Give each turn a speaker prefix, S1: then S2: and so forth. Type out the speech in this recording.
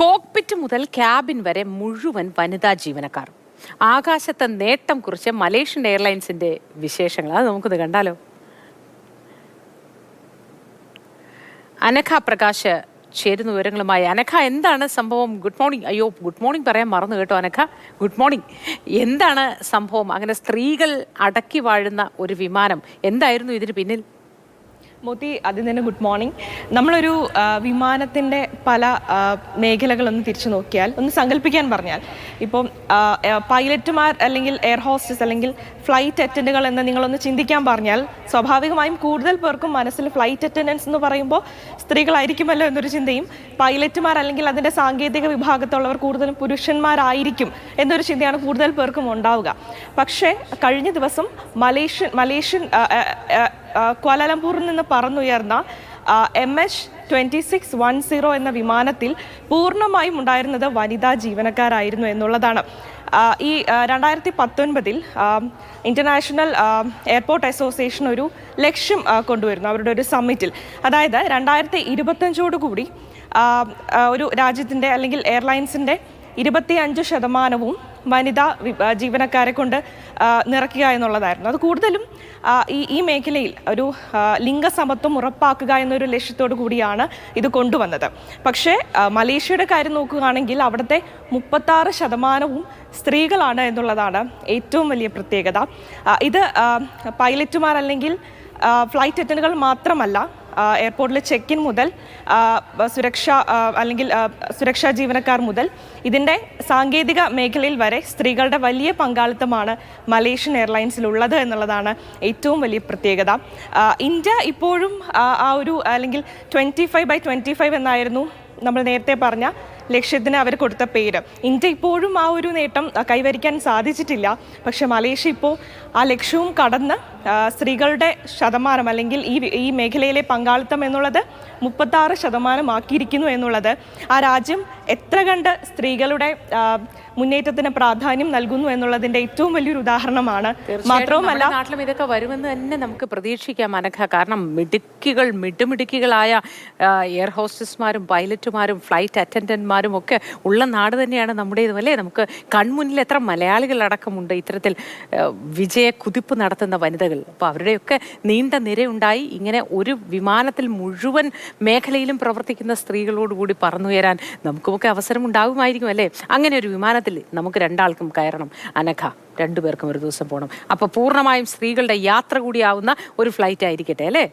S1: Cockpit മുതൽ cabin വരെ മുഴുവൻ വനിതാ ജീവനക്കാർ. ആകാശത്തെ നേട്ടം കുറിച്ച് മലേഷ്യൻ എയർലൈൻസിന്റെ വിശേഷങ്ങൾ. അത് നമുക്കിത് കണ്ടാലോ? അനഘ പ്രകാശ് ചേരുന്ന വിവരങ്ങളുമായി. അനഘ എന്താണ് സംഭവം? Good morning. അയ്യോ ഗുഡ് മോർണിംഗ് പറയാൻ മറന്നു കേട്ടോ അനഘ. Good morning. എന്താണ് സംഭവം? അങ്ങനെ സ്ത്രീകൾ അടക്കി വാഴുന്ന ഒരു വിമാനം. എന്തായിരുന്നു ഇതിന് പിന്നിൽ?
S2: മോത്തി ആദ്യം തന്നെ ഗുഡ് മോർണിംഗ്. നമ്മളൊരു വിമാനത്തിന്റെ പല മേഖലകളൊന്ന് തിരിച്ചു നോക്കിയാൽ ഒന്ന് സങ്കല്പിക്കാൻ പറഞ്ഞാൽ ഇപ്പം പൈലറ്റുമാർ അല്ലെങ്കിൽ എയർ ഹോസ്റ്റസ് അല്ലെങ്കിൽ ഫ്ലൈറ്റ് അറ്റൻഡുകൾ എന്ന് നിങ്ങളൊന്ന് ചിന്തിക്കാൻ പറഞ്ഞാൽ സ്വാഭാവികമായും കൂടുതൽ പേർക്കും മനസ്സിൽ ഫ്ലൈറ്റ് അറ്റൻഡൻസ് എന്ന് പറയുമ്പോൾ സ്ത്രീകളായിരിക്കുമല്ലോ എന്നൊരു ചിന്തയും പൈലറ്റുമാർ അല്ലെങ്കിൽ അതിന്റെ സാങ്കേതിക വിഭാഗത്തുള്ളവർ കൂടുതലും പുരുഷന്മാരായിരിക്കും എന്നൊരു ചിന്തയാണ് കൂടുതൽ പേർക്കും ഉണ്ടാവുക. പക്ഷേ കഴിഞ്ഞ ദിവസം മലേഷ്യൻ മലേഷ്യൻ ക്വാലാലംപൂരിൽ നിന്ന് പറന്നുയർന്ന M H twenty six one zero എന്ന വിമാനത്തിൽ പൂർണമായും ഉണ്ടായിരുന്നത് വനിതാ ജീവനക്കാരായിരുന്നു എന്നുള്ളതാണ്. ഈ രണ്ടായിരത്തി പത്തൊൻപതിൽ ഇന്റർനാഷണൽ എയർപോർട്ട് അസോസിയേഷൻ ഒരു ലക്ഷ്യം കൊണ്ടുവരുന്നു അവരുടെ ഒരു സമ്മിറ്റിൽ. അതായത് രണ്ടായിരത്തി ഇരുപത്തഞ്ചോടുകൂടി ഒരു രാജ്യത്തിന്റെ അല്ലെങ്കിൽ എയർലൈൻസിന്റെ ഇരുപത്തി അഞ്ച് ശതമാനവും വനിതാ ജീവനക്കാരെ കൊണ്ട് നിറയ്ക്കുക എന്നുള്ളതായിരുന്നു. അത് കൂടുതലും ഈ ഈ മേഖലയിൽ ഒരു ലിംഗസമത്വം ഉറപ്പാക്കുക എന്നൊരു ലക്ഷ്യത്തോടു കൂടിയാണ് ഇത് കൊണ്ടുവന്നത്. പക്ഷേ മലേഷ്യയുടെ കാര്യം നോക്കുകയാണെങ്കിൽ അവിടുത്തെ മുപ്പത്താറ് ശതമാനവും സ്ത്രീകളാണ് എന്നുള്ളതാണ് ഏറ്റവും വലിയ പ്രത്യേകത. ഇത് പൈലറ്റുമാർ അല്ലെങ്കിൽ ഫ്ലൈറ്റ് അറ്റൻഡുകൾ മാത്രമല്ല ആ, ചെക്കിൻ മുതൽ സുരക്ഷ അല്ലെങ്കിൽ സുരക്ഷാ ജീവനക്കാർ മുതൽ ഇതിന്റെ സാങ്കേതിക മേഖലയിൽ വരെ സ്ത്രീകളുടെ വലിയ പങ്കാളിത്തമാണ് മലേഷ്യൻ എയർലൈൻസിലുള്ളത് എന്നുള്ളതാണ് ഏറ്റവും വലിയ പ്രത്യേകത. ഇന്ത്യ ഇപ്പോഴും ആ ഒരു അല്ലെങ്കിൽ twenty five by twenty five എന്നായിരുന്നു നമ്മൾ നേരത്തെ പറഞ്ഞ ലക്ഷ്യത്തിന് അവർ കൊടുത്ത പേര്. ഇന്ത്യ ഇപ്പോഴും ആ ഒരു നേട്ടം കൈവരിക്കാൻ സാധിച്ചിട്ടില്ല. പക്ഷേ മലേഷ്യ ഇപ്പോൾ ആ ലക്ഷ്യവും കടന്ന് സ്ത്രീകളുടെ ശതമാനം അല്ലെങ്കിൽ ഈ ഈ മേഖലയിലെ പങ്കാളിത്തം എന്നുള്ളത് മുപ്പത്താറ് ശതമാനമാക്കിയിരിക്കുന്നു എന്നുള്ളത്. ആ രാജ്യം എത്ര കണ്ട് സ്ത്രീകളുടെ മുന്നേറ്റത്തിന് പ്രാധാന്യം നൽകുന്നു എന്നുള്ളതിന്റെ ഏറ്റവും വലിയൊരു ഉദാഹരണമാണ്. മാത്രവുമല്ല
S1: നാട്ടിലും ഇതൊക്കെ വരുമെന്ന് തന്നെ നമുക്ക് പ്രതീക്ഷിക്കാം അനഘ. കാരണം മിടുക്കികൾ മിടുമിടുക്കികളായ എയർ ഹോസ്റ്റസ്മാരും പൈലറ്റുമാരും ഫ്ലൈറ്റ് അറ്റൻഡന്റ്മാരും ഒക്കെ ഉള്ള നാട് തന്നെയാണ് നമ്മുടെ ഇതുപോലെ നമുക്ക് കൺമുന്നിൽ എത്ര മലയാളികൾ അടക്കമുണ്ട് ഇത്തരത്തിൽ വിജയ കുതിപ്പ് നടത്തുന്ന വനിതകൾ. അപ്പോൾ അവരുടെയൊക്കെ നീണ്ട നിരയുണ്ടായി. ഇങ്ങനെ ഒരു വിമാനത്തിൽ മുഴുവൻ മേഖലയിലും പ്രവർത്തിക്കുന്ന സ്ത്രീകളോടുകൂടി പറന്നുയരാൻ നമുക്കുമൊക്കെ അവസരം ഉണ്ടാകുമായിരിക്കും അല്ലേ? അങ്ങനെ ഒരു വിമാനത്തിൽ നമുക്ക് രണ്ടാൾക്കും കയറണം. അനഘ രണ്ടുപേർക്കും ഒരു ദിവസം പോകണം അപ്പോൾ പൂർണമായും സ്ത്രീകളുടെ യാത്ര കൂടിയാവുന്ന ഒരു ഫ്ലൈറ്റ് ആയിരിക്കട്ടെ അല്ലേ?